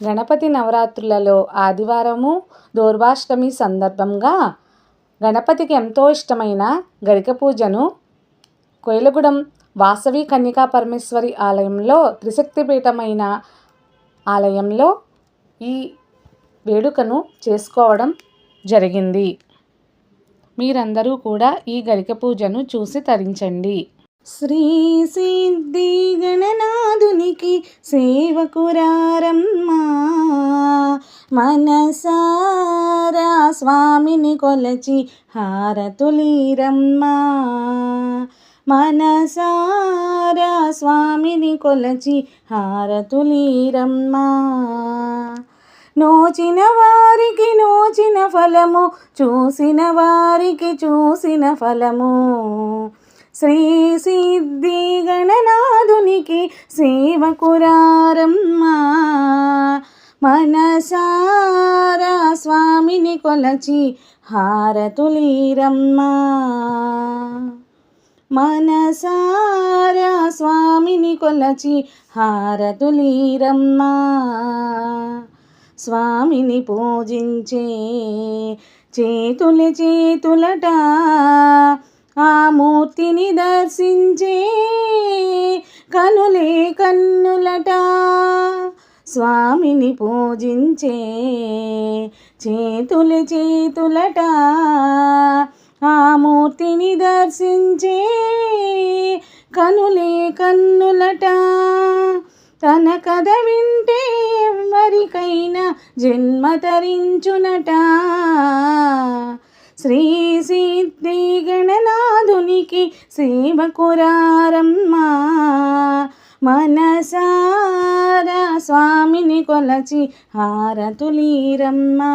గణపతి నవరాత్రులలో ఆదివారము దూర్వాష్టమి సందర్భంగా గణపతికి ఎంతో ఇష్టమైన గరిక పూజను కోయిలగూడెం వాసవి కన్యకా పరమేశ్వరి ఆలయంలో త్రిశక్తిపీఠమైన ఆలయంలో ఈ వేడుకను చేసుకోవడం జరిగింది. మీరందరూ కూడా ఈ గరిక పూజను చూసి తరించండి. శ్రీ సిద్ధి గణనా సేవకురారమ్మా. మనసారా స్వామిని కొలచి హారతులీరమ్మా. మనసారా స్వామిని కొలచి హారతులీరమ్మా. నోచిన వారికి నోచిన ఫలము చూసిన వారికి చూసిన ఫలము. శ్రీ సిద్ధి స్వామికి సేవకురారమ్మా. మనసారా స్వామిని కొలచి హారతులీరమ్మా. మనసారా స్వామిని కొలచి హారతులీరమ్మా. స్వామిని పూజించే చేతుల చేతులట ఆ మూర్తిని దర్శించే కనులే కన్నులట స్వామిని పూజించే చేతులు చేతులట ఆ మూర్తిని దర్శించే కనులే కన్నులట. తన కథ వింటే ఎవరికైనా జన్మ తరించునట. శ్రీ సిద్ధి నీకి సేవకురారమ్మా మనసారా స్వామిని కొలచి హారతులీరమ్మా.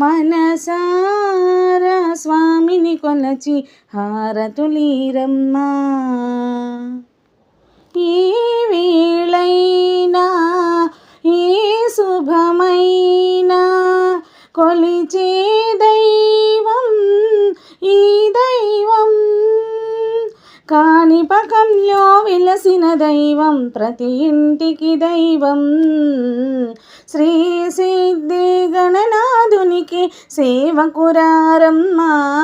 మనసారా స్వామిని కొలచి హారతులీరమ్మా. ఈ వేళైనా ఈ శుభమైనా కొలిచే కాణిపకంలో విలసిన దైవం ప్రతి ఇంటికి దైవం. శ్రీ సిద్ధి గణనాథునికి సేవకురారమ్మా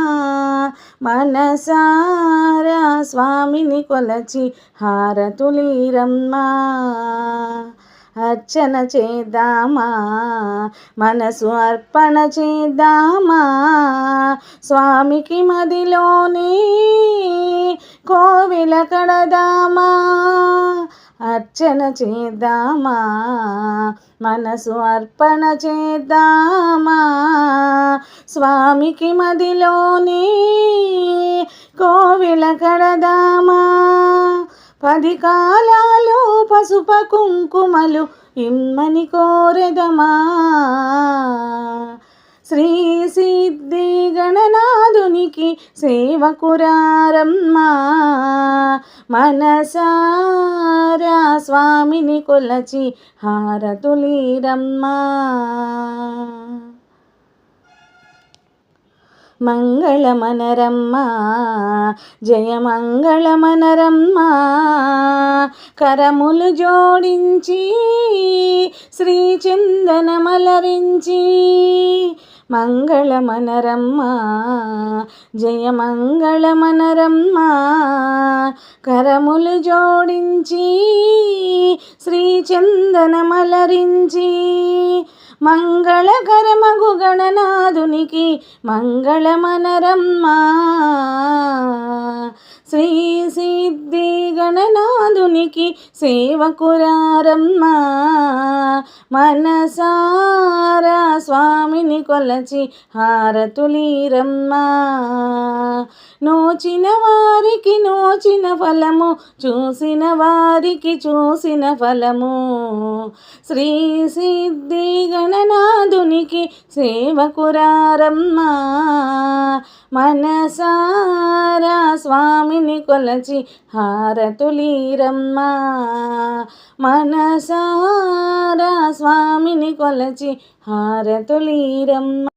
మనసారా స్వామిని కొలచి హారతులీరమ్మా. అర్చన చేద్దామా? మనసు అర్పణ చేద్దామా? స్వామికి మదిలోనే కోవిల కడదామా అర్చన చేద్దామా మనసు అర్పణ చేద్దామా స్వామికి మదిలోనే కోవిల కడదామా. పది కాలాలు పసుప కుంకుమలు ఇమ్మని కోరెదమా. శ్రీ సిద్ధి గణనాథునికి సేవకురారమ్మా మనసారా స్వామిని కొలచి హారతులీరమ్మా. మంగళమనరమ్మా జయమంగళమనరమ్మా. కరములు జోడించి శ్రీచందనమలరించి మంగళమనరమ్మా జయమంగళమనరమ్మా కరములు జోడించి శ్రీచందనమలరించి మంగళకరమగు గణనాథునికి మంగళమనరమ్మా. శ్రీ సిద్ధి గణనాథునికి సేవకురారమ్మ. మనసారా స్వామిని కొలచి హారతులీరమ్మా. నోచిన వారికి నోచిన ఫలము చూసిన వారికి చూసిన ఫలము. శ్రీ సిద్ధి గణనాథునికి సేవకురారమ్మ. మనసారా స్వామిని కొలచి హారతులీరమ్మా. మనసారా స్వామిని కొలచి హారతులీరమ్మ.